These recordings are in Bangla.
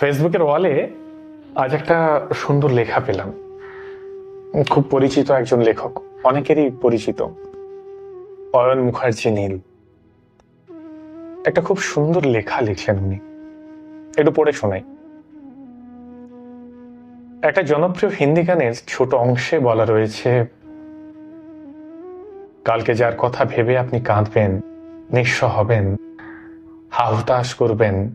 ফেসবুকের ওয়ালে আজ একটা সুন্দর লেখা পেলাম। খুব পরিচিত একজন লেখক, অনেকেরই পরিচিত। অয়ন মুখার্জি নীল। একটা খুব সুন্দর লেখা লিখলেন উনি। একটু পড়ে শোনাই। একটা জনপ্রিয় হিন্দি গানের ছোট অংশে বলা রয়েছে, কালকে যার কথা ভেবে আপনি কাঁদবেন, নিঃস্ব হবেন, হাহুতাশ করবেন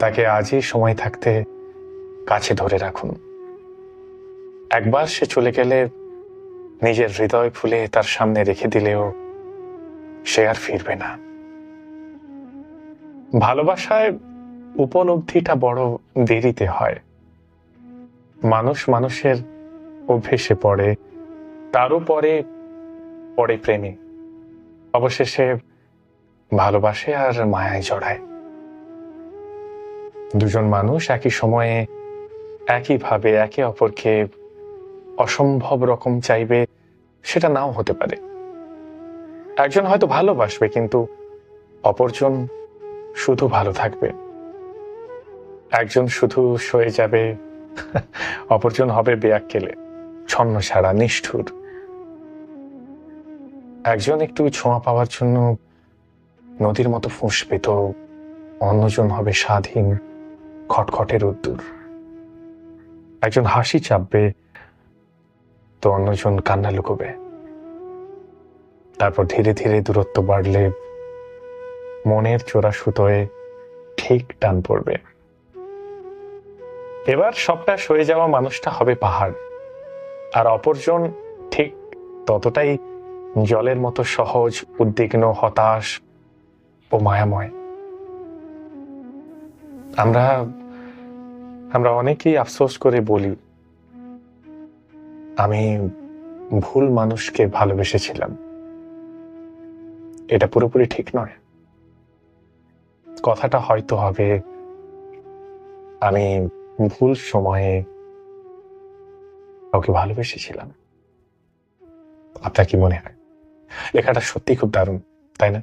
তাকে আজই সময় থাকতে কাছে ধরে রাখুন। একবার সে চলে গেলে নিজের হৃদয় ফুলে তার সামনে রেখে দিলেও সে আর ফিরবে না। ভালোবাসায় উপলব্ধিটা বড় দেরিতে হয়। মানুষ মানুষের অভ্যেসে পড়ে, তারও পরে পড়ে প্রেমে। অবশেষে ভালোবাসে আর মায়ায় জড়ায়। দুজন মানুষ একই সময়ে একইভাবে একে অপরকে অসম্ভব রকম চাইবে, সেটা নাও হতে পারে। একজন হয়তো ভালোবাসবে, কিন্তু অপরজন শুধু ভালো থাকবে। একজন শুধু সয়ে যাবে, অপরজন হবে বেয়াক্কেলে, ছন্ন ছাড়া, নিষ্ঠুর। একজন একটু ছোঁয়া পাওয়ার জন্য নদীর মতো ফুঁসবে তো অন্যজন হবে স্বাধীন। খটখটের উদ্দূর একজন হাসি চাপবে, তো অন্যজন কান্না লুকোবে। তারপর ধীরে ধীরে দূরত্ব বাড়লে মনের চোরা সুতোয় ঠিক টান পড়বে। এবার সবটা সয়ে যাওয়া মানুষটা হবে পাহাড়। আর অপরজন ঠিক ততটাই জলের মতো সহজ, উদ্বিগ্ন, হতাশ ও মায়াময়। আমরা আমরা অনেকেই আফসোস করে বলি, আমি ভুল মানুষকে ভালোবেসেছিলাম। এটা পুরোপুরি ঠিক নয়। কথাটা হয়তো হবে, আমি ভুল সময়ে কাউকে ভালোবেসেছিলাম। আপনার কি মনে হয়? লেখাটা সত্যি খুব দারুণ, তাই না?